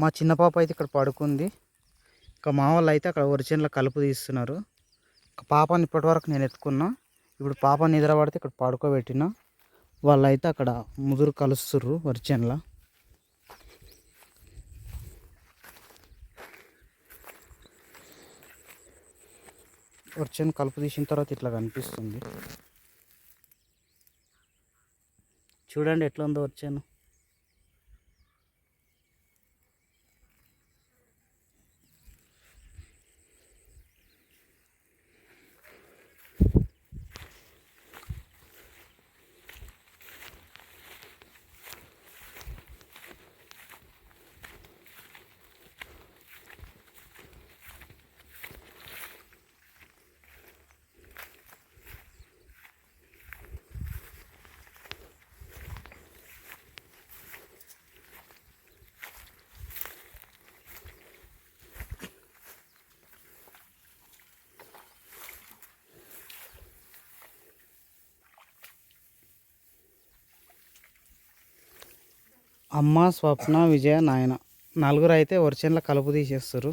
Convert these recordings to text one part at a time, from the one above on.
మా చిన్న పాప అయితే ఇక్కడ పడుకుంది. ఇంకా మా వాళ్ళు అయితే అక్కడ ఒరిజినల్ కలుపు తీస్తున్నారు. పాపని ఇప్పటివరకు నేను ఎత్తుకున్నా. ఇప్పుడు పాప నిద్ర పడితే ఇక్కడ పడుకోబెట్టిన. వాళ్ళు అయితే అక్కడ ముదురు కలుస్తుర్రు ఒరిజినల్. ఒరిజినల్ కలుపు తీసిన తర్వాత ఇట్లా కనిపిస్తుంది. చూడండి ఎట్లా ఉందో వచ్చాను అమ్మ స్వప్న విజయ నాయన. నలుగురు అయితే ఒరిజినల్ కలుపు తీసేస్తారు.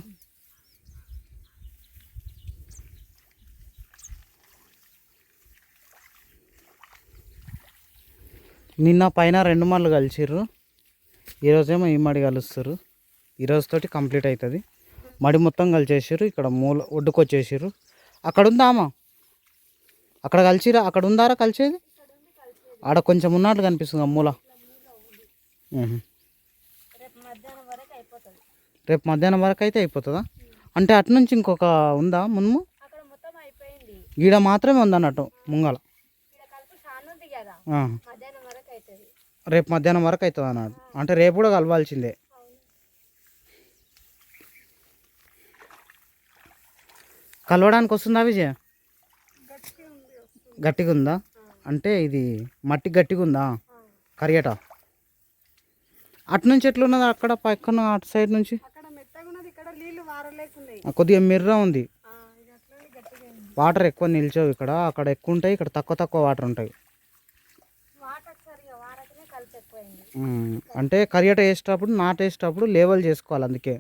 నిన్న పైన రెండు మళ్ళు కలిసిర్రు. ఈరోజేమో ఈ మడి కలుస్తారు. ఈరోజుతోటి కంప్లీట్ అవుతుంది మడి మొత్తం కలిసేసారు ఇక్కడ మూల ఒడ్డుకొచ్చేసారు అక్కడ ఉందా అమ్మ? అక్కడ కలిసిరా? అక్కడ ఉందారా కలిసేది? ఆడ కొంచెం ఉన్నట్లు కనిపిస్తుంది ఆ మూల. రేపు మధ్యాహ్నం వరకు అయితే అయిపోతుందా? అంటే అటు నుంచి ఇంకొక ఉందా మున్ము? గీడ మాత్రమే ఉందన్నట్టు ముంగల. రేపు మధ్యాహ్నం వరకు అవుతుంది అన్నట్టు అంటే రేపు కూడా కలవాల్సిందే. కలవడానికి వస్తుందా విజయ? గట్టిగా ఉందా అంటే ఇది మట్టి గట్టిగా ఉందా కరియట అటు నుంచి ఎట్లున్నది? అక్కడ పక్కన అటు సైడ్ నుంచి? కొద్దిగా మిర్ర ఉంది. వాటర్ ఎక్కువ నిల్చోవు ఇక్కడ. అక్కడ ఎక్కువ ఉంటాయి ఇక్కడ తక్కువ తక్కువ వాటర్ ఉంటాయి. అంటే కరియట వేసేటప్పుడు నాటు వేసేటప్పుడు లేవల్ చేసుకోవాలి అందుకే.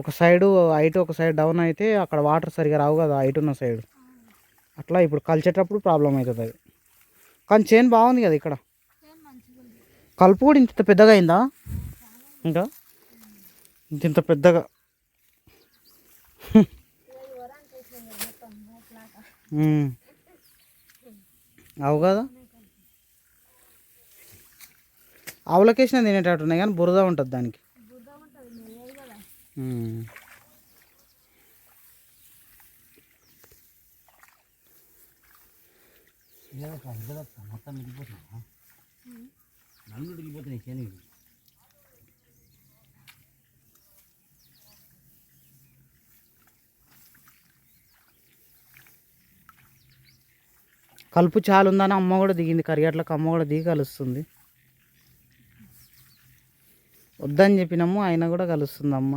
ఒక సైడు హైట్ ఒక సైడ్ డౌన్ అయితే అక్కడ వాటర్ సరిగా రావు కదా హైట్ ఉన్న సైడ్. అట్లా ఇప్పుడు కలిసేటప్పుడు ప్రాబ్లం అవుతుంది అది. కానీ చేను బాగుంది కదా ఇక్కడ. కలుపు కూడా ఇంత పెద్దగా అయిందా? ఇంకా? ఇంత ఇంత పెద్దగా. అవు కదా? ఆవులకేసిన తినేటట్టున్నాయి కానీ బురద ఉంటుంది దానికి. మొత్తం నన్ను కలుపు చాలు ఉందని అమ్మ కూడా దిగింది. కరిగట్లకు అమ్మ కూడా దిగి కలుస్తుంది. వద్దని చెప్పినాము ఆయన కూడా కలుస్తుంది అమ్మ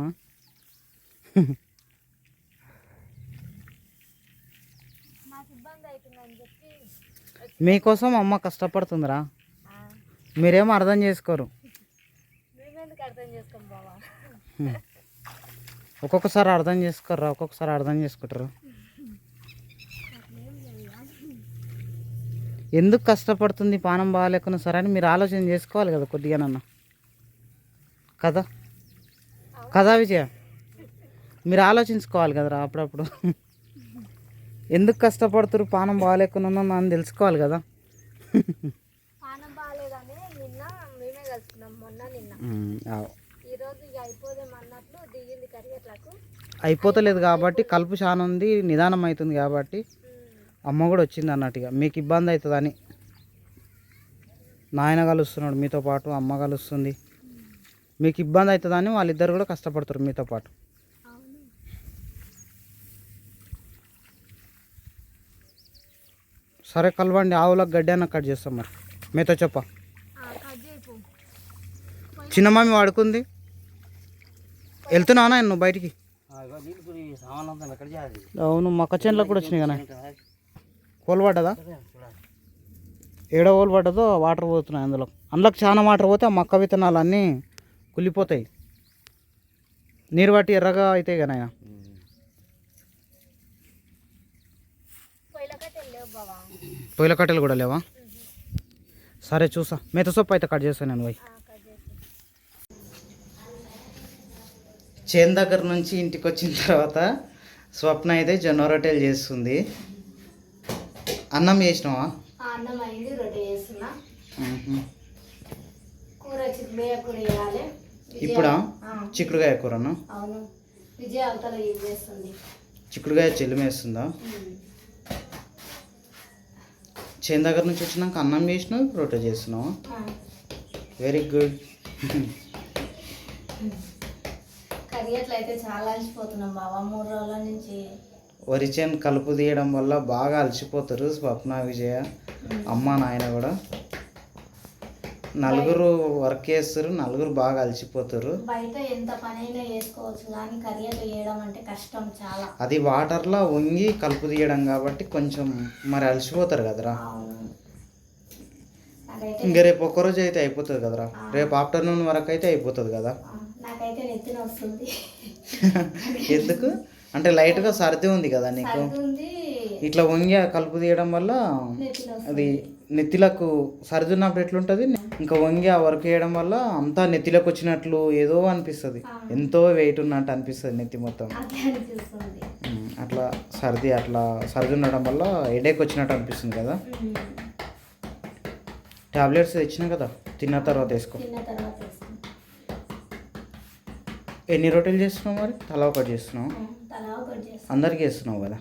మీకోసం అమ్మ కష్టపడుతుందిరా. మీరేమో అర్థం చేసుకోరు. ఒక్కొక్కసారి అర్థం చేసుకోర్రా ఒక్కొక్కసారి అర్థం చేసుకుంటారు. ఎందుకు కష్టపడుతుంది పానం బాగాలేకున్నా సరే అని మీరు ఆలోచన చేసుకోవాలి కదా కొద్దిగానన్నా కదా? కదా విజయ? మీరు ఆలోచించుకోవాలి కదరా అప్పుడప్పుడు. ఎందుకు కష్టపడుతురు పానం బాగాలేకున్నా అని తెలుసుకోవాలి కదా. బాగాలేదని నిన్న మేమే కలుసుకున్నాం మొన్న నిన్న. ఉమ్, అవ్. ఈ రోజు ఇక అయిపోదేమో అన్నట్లు దిగింది కరిగేట్లకు. అయిపోతలేదు కాబట్టి కలుపు చాలా ఉంది నిదానం అవుతుంది కాబట్టి అమ్మ కూడా వచ్చింది అన్నట్టుగా మీకు ఇబ్బంది అవుతుందని నాయన కలుస్తున్నాడు మీతో పాటు అమ్మ కలుస్తుంది. మీకు ఇబ్బంది అవుతుందని వాళ్ళిద్దరు కూడా కష్టపడతారు మీతో పాటు. సరే కలవండి ఆవులకు గడ్డి అన్న కట్ చేస్తాం మరి. మీతో చెప్ప. చేయిపో. చిన్నమామి వాడుకుంది. వెళ్తున్నావునా నువ్వు బయటికి? అవును మొక్క చేనులకు కూడా వచ్చినాయి కదా చూడాలి కోలు పడ్డదా? ఏడో ఓలు పడ్డదో వాటర్ పోతున్నాయి అందులో. అందులోకి చాలా వాటర్ పోతే ఆ మొక్క విత్తనాలు అన్నీ కుళ్ళిపోతాయి. నీరు పట్టి ఎర్రగా అయితే కదా నాయన. పొయ్యిలకైతే వెళ్ళలేవు బావా. పొయ్యిల కట్టెలు కూడా లేవా? సరే చూసా. మెత సొప్పు అయితే కట్ చేస్తాను నేను పోయి. చేను దగ్గర నుంచి ఇంటికి వచ్చిన తర్వాత స్వప్న అయితే జొన్న రొట్టెలు చేస్తుంది. అన్నం చేసినావా? ఆ, అన్నం అయింది రొట్టె చేస్తున్నా. మ్మ్హ. కూర వేయాలి ఇప్పుడా? ఆ, చిక్కుడుగాయ కూరను? అవును. విజయ అవతల ఏం చేస్తుంది? చిక్కుడుగాయ చెల్లిమేస్తుందా. చేను దగ్గర నుంచి వచ్చినాక అన్నం చేసినావు రొట్టె చేస్తున్నావా? ఆ, వెరీ గుడ్ కర్రీ అట్లయితే చాలా అలసిపోతున్నాం బావా మూడు రోజుల నుంచి. వరి చేను కలుపు తీయడం వల్ల బాగా అలసిపోతారు స్వప్న విజయ అమ్మ నాయన కూడా. నలుగురు వర్క్ చేస్తారు నలుగురు బాగా అలసిపోతారు. బయట ఎంత పనైనా చేసుకోవచ్చు కానీ చేయడం అంటే కష్టం చాలా. అది వాటర్లో వంగి కలుపు తీయడం కాబట్టి కొంచెం మరి అలసిపోతారు కదరా. ఇంకా రేపు ఒక్కరోజు అయితే అయిపోతుంది కదరా. రేపు ఆఫ్టర్నూన్ వరకు అయితే అయిపోతుంది కదా. నాకైతే నెత్తిన వస్తుంది. ఎందుకు? అంటే లైట్గా సర్ది ఉంది కదా నీకు. ఇట్లా వంగి కలుపు తీయడం వల్ల అది నెత్తిలకు సర్ది ఉన్నప్పుడు ఎట్లుంటుంది ఇంకా వంగి ఆ వర్క్ చేయడం వల్ల అంతా నెత్తిలోకి వచ్చినట్లు ఏదో అనిపిస్తుంది. ఎంతో వెయిట్ ఉన్నట్టు అనిపిస్తుంది నెత్తి మొత్తం. అట్లా సర్ది అట్లా సర్ది ఉండడం వల్ల హెడేక్ వచ్చినట్టు అనిపిస్తుంది కదా. టాబ్లెట్స్ తెచ్చినా కదా? తిన్న తర్వాత వేసుకో. ఎన్ని రొట్టెలు చేస్తున్నావు మరి? తలా ఒకటి చేస్తున్నావు? అందరికీ వేస్తున్నావు కదా?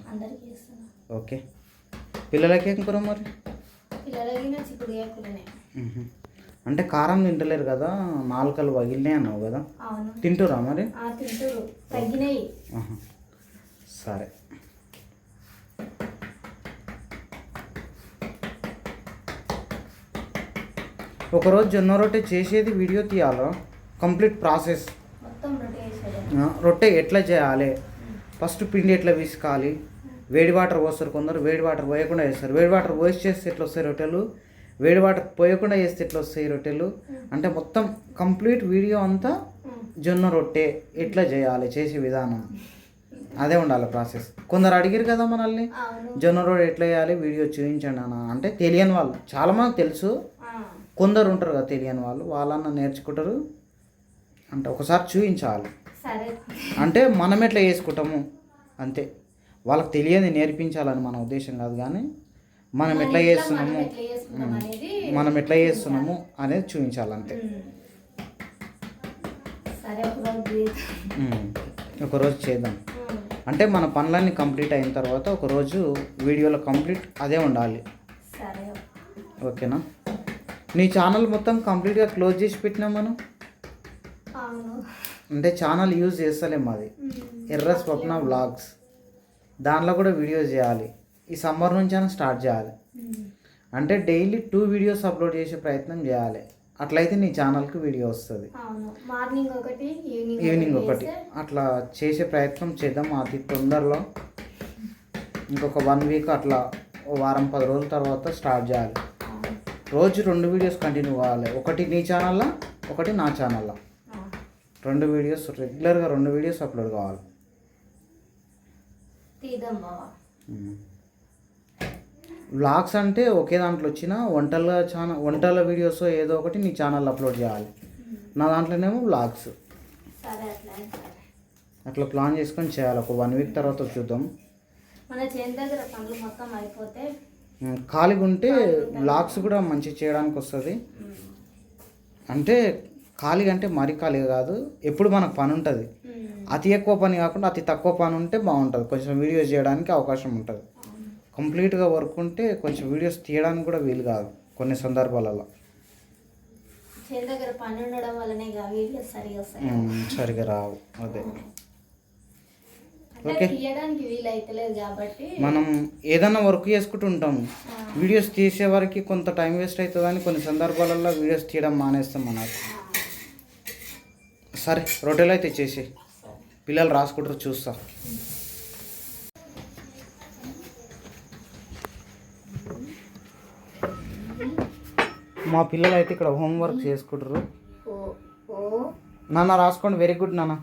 ఓకే. పిల్లలకి ఏం కూర మరి? చిక్కుడుగా కూరనే. అంటే కారం తింటలేరు కదా నాలుకలు పగిలినాయి అన్నావు కదా? అవును. తింటురా మరి? తింటారు తగ్గినాయి. సరే. ఒకరోజు జొన్న రొట్టె చేసేది వీడియో తీయాలా? Complete process. రొట్టె ఎట్లా చేయాలి? ఫస్ట్ పిండి ఎట్లా విసుకాలి? వేడి వాటర్ పోస్తారు కొందరు వేడి వాటర్ పోయకుండా చేస్తారు. వేడి వాటర్ పోసి చేస్తే ఎట్లా వస్తాయి రొట్టెలు? వేడి వాటర్ పోయకుండా చేస్తే ఎట్లా వస్తాయి రొట్టెలు? అంటే మొత్తం కంప్లీట్ వీడియో అంతా జొన్న రొట్టె ఎట్లా చేయాలి చేసే విధానం. అదే ఉండాలి ప్రాసెస్. కొందరు అడిగారు కదా మనల్ని జొన్న రొట్టె ఎట్లా చేయాలి వీడియో చూపించండి అన్న. అంటే తెలియని వాళ్ళు చాలా మంది తెలుసు కొందరు ఉంటారు కదా తెలియని వాళ్ళు వాళ్ళన్న నేర్చుకుంటారు. అంటే ఒకసారి చూపించాలి అంటే మనం ఎట్లా చేసుకుంటాము? అంతే. వాళ్ళకి తెలియని నేర్పించాలని మన ఉద్దేశం కాదు కానీ మనం ఎట్లా చేస్తున్నాము? మనం ఎట్లా చేస్తున్నాము అనేది చూపించాలంతే. ఒకరోజు చేద్దాం. అంటే మన పనులన్నీ కంప్లీట్ అయిన తర్వాత ఒకరోజు వీడియోలో కంప్లీట్ అదే ఉండాలి. ఓకేనా? నీ ఛానల్ మొత్తం కంప్లీట్గా క్లోజ్ చేసి పెట్టినాం మనం? అంటే ఛానల్ యూజ్ చేస్తలేం అది. ఎర్ర స్వప్న వ్లాగ్స్. దాంట్లో కూడా వీడియోస్ చేయాలి. ఈ సమ్మర్ నుంచి అయినా స్టార్ట్ చేయాలి. ఉమ్. అంటే డైలీ టూ వీడియోస్ అప్లోడ్ చేసే ప్రయత్నం చేయాలి. అట్లయితే నీ ఛానల్కి వీడియో వస్తుంది. మార్నింగ్ ఒకటి ఈవినింగ్ ఒకటి అట్లా చేసే ప్రయత్నం చేద్దాం అతి తొందరలో. ఇంకొక వన్ వీక్ అట్లా వారం పది రోజుల తర్వాత స్టార్ట్ చేయాలి. రోజు రెండు వీడియోస్ కంటిన్యూ కావాలి. ఒకటి నీ ఛానల్లో ఒకటి నా ఛానల్లో. రెండు వీడియోస్ రెగ్యులర్గా రెండు వీడియోస్ అప్లోడ్ కావాలి. వ్లాగ్స్ అంటే ఒకే దాంట్లో వచ్చిన వంటల ఛానల్ వంటల వీడియోస్ ఏదో ఒకటి నీ ఛానల్ అప్లోడ్ చేయాలి. నా దాంట్లోనేమో వ్లాగ్స్. అట్లా ప్లాన్ చేసుకొని చేయాలి. ఒక వన్ వీక్ తర్వాత చూద్దాం. మన చేను దగ్గర పనులు మొత్తం అయిపోతే ఉమ్, ఖాళీగా ఉంటే వ్లాగ్స్ కూడా మంచి చేయడానికి వస్తుంది. అంటే ఖాళీగా అంటే మరీ ఖాళీగా కాదు. ఎప్పుడు మనకు పని ఉంటుంది. అతి ఎక్కువ పని కాకుండా అతి తక్కువ పని ఉంటే బాగుంటుంది. కొంచెం వీడియోస్ చేయడానికి అవకాశం ఉంటుంది. కంప్లీట్గా వర్క్ ఉంటే కొంచెం వీడియోస్ తీయడానికి కూడా వీలు కాదు కొన్ని సందర్భాలలో. సరిగా రావు. అదే. ఓకే. మనం ఏదైనా వర్క్ చేసుకుంటూ ఉంటాము వీడియోస్ తీసే వరకు కొంత టైం వేస్ట్ అవుతుందని కొన్ని సందర్భాలలో వీడియోస్ తీయడం మానేస్తాం మనకు సరే రొట్టెలు అయితే చేసి పిల్లలు రాసుకుంటారు చూస్తా. మా పిల్లలు అయితే ఇక్కడ హోంవర్క్ చేసుకుంటారు. నాన్న రాసుకోండి వెరీ గుడ్ నాన్న.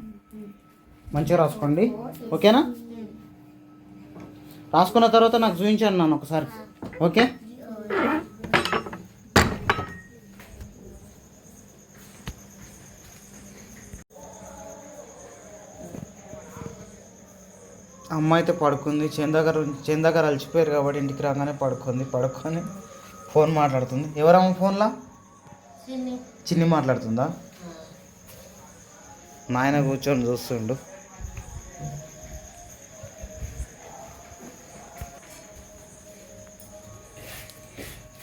మంచిగా రాసుకోండి. ఓకేనా? రాసుకున్న తర్వాత నాకు చూపించాను నన్ను ఒకసారి. ఓకే? అమ్మ అయితే పడుకుంది. చేను దగ్గర అలసిపోయారు కాబట్టి ఇంటికి రాగానే పడుకుంది. పడుకొని ఫోన్ మాట్లాడుతుంది. ఎవరమ్మ ఫోన్లా? చిన్ని. మాట్లాడుతుందా? నాయన కూర్చొని చూస్తుండు.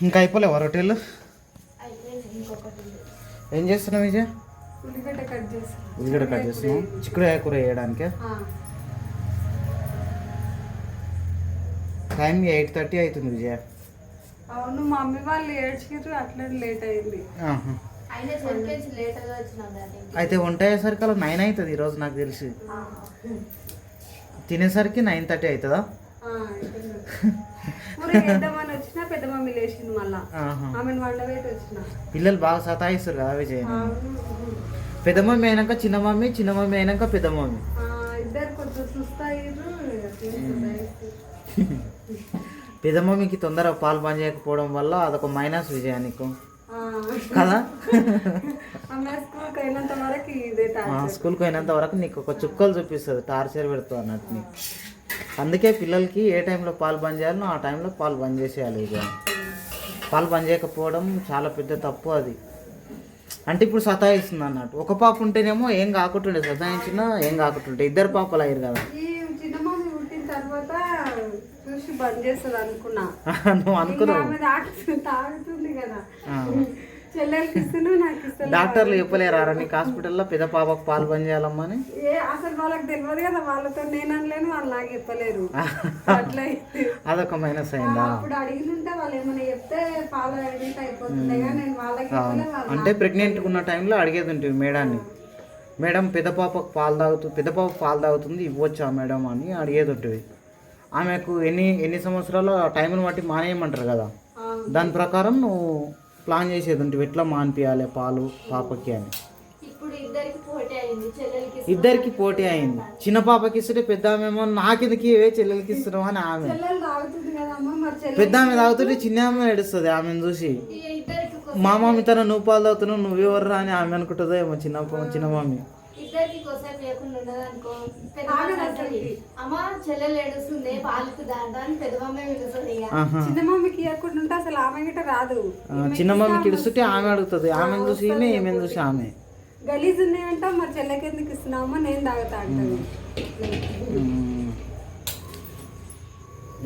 ఇంకా అయిపోలేవా రొట్టెలు. ఏం చేస్తున్నావు విజయ్? ఉల్లిగడ్డ కట్ చేస్తున్నావు? చిక్కుడుకాయ కూర వేయడానికి టైం ఎయిట్ థర్టీ అవుతుంది విజయ్. అవును మా మమ్మీ వాళ్ళు ఏడ్చిర్రు అట్లా లేట్ అయింది. అయితే వంట అయ్యేసరికి అలా నైన్ అవుతుంది ఈరోజు నాకు తెలిసి. తినేసరికి నైన్ థర్టీ అవుతుందా? పిల్లలు బాగా సతాయిస్తారు కదా విజయ్. పెద్ద మమ్మీ అయినాక చిన్న మమ్మీ చిన్న మమ్మీ అయినాక పెద్ద మమ్మీ. పెద్ద మమ్మీకి తొందరగా పాలు బంద్ చేయకపోవడం వల్ల అదొక మైనస్ విజయ నీకు. కదా? స్కూల్కి పోయినంత వరకు నీకు ఒక చుక్కలు చూపిస్తుంది టార్చర్ పెడుతుంది అన్నట్టు నీకు. అందుకే పిల్లలకి ఏ టైంలో పాలు బంద్ చేయాలో ఆ టైంలో పాలు బంద్ చేసేయాలి ఇక పాలు బంద్ చేయకపోవడం చాలా పెద్ద తప్పు అది. అంటే ఇప్పుడు సతాయిస్తుంది అన్నట్టు. ఒక పాప ఉంటేనేమో ఏం కాకుంటుండే సతాయించినా ఏం కాకుంటుంటే ఇద్దరు పాపలు అయ్యారు కదా ఈ చిన్న మమ్మీ పుట్టిన తర్వాత చూసి బంద్ చేస్తుంది అనుకున్నా. నువ్వు ఇంకా అనుకున్నావు ఆమె తాగుతుంది తాగుతుంది కదా. ఆ. చెల్లెలకి ఇస్తున్నావు నాకు ఇస్తలేదు డాక్టర్లు చెప్పలేరా నీకు హాస్పిటల్లో పెద్ద పాపకు పాలు బంద్ చేయాలమ్మని ఏ అసలు వాళ్ళకి తెలియదు కదా వాళ్ళతో నేను అనలేను వాళ్ళు నాకు చెప్పలేరు. అదొక మైనస్ అయిందా? అప్పుడు అడిగినుంటే వాళ్ళు ఏమైనా చెప్తే నేను వాళ్ళకి వాళ్ళు అంటే ప్రెగ్నెంట్ ఉన్న టైంలో అడిగేది ఉంటుంది మేడాన్ని. మేడం పెద్ద పాపకు పాలు తాగుతూ పెద్ద పాప పాలు తాగుతుంది ఇవ్వచ్చా మేడం అని అడిగేది ఉంటుంది. ఆమెకు ఎన్ని ఎన్ని సంవత్సరాలు ఆ టైంని బట్టి మానేయమంటారు కదా? దాని ప్రకారం నువ్వు ప్లాన్ చేసేది ఉంటుంది ఎట్లా మానిపించాలి పాలు పాపకి అని? ఇద్దరికి పోటీ అయింది చిన్న పాపకి ఇస్తుంటే పెద్ద ఆమెమో నాకెందుకు ఇవే చెల్లెలకి ఇస్తున్నావు అని ఆమె. పెద్ద ఆమె తాగుతుంటే చిన్న ఆమె ఏడుస్తుంది ఆమెను చూసి. మా మమ్మీ తన నువ్వు పాలు తాగుతున్నావు నువ్వెవర్రా అని ఆమె అనుకుంటుందో ఏమో చిన్న చిన్న మమ్మీ ఇద్దరికి కోసం లేకుండా అమ్మ చెల్లెలు ఏడుస్తుంది పాలకు దాంట్లో అని పెద్ద మమ్మీ పిలుస్తుంది ఇక. ఆహా. చిన్న మమ్మీకి ఇవ్వకుండా ఉంటే అసలు ఆమె గిట్ట రాదు. చిన్న మమ్మీకి ఇడుస్తుంటే ఆమె అడుగుతుంది. ఆమెను చూసి ఈమె? చూసి ఆమె? గలీజ్ ఉన్నాయంట మరి చెల్లెకి ఎందుకు ఇస్తున్నావమ్మా? నేను తాగుతా.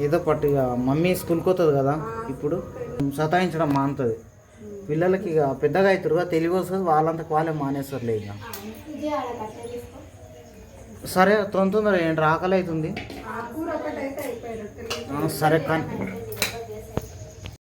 ఏదో పట్టు మమ్మీ స్కూల్కి పోతుంది కదా ఇప్పుడు సతాయించడం మానుతుంది. పిల్లలకి ఇక పెద్దగా అవుతారుగా తెలివి వస్తుంది. వాళ్ళంతకు వాళ్ళే మానేస్తారులే ఇక. సరే తొందర ఏంటి? ఆకలి అవుతుంది ఆ, సరే కానీ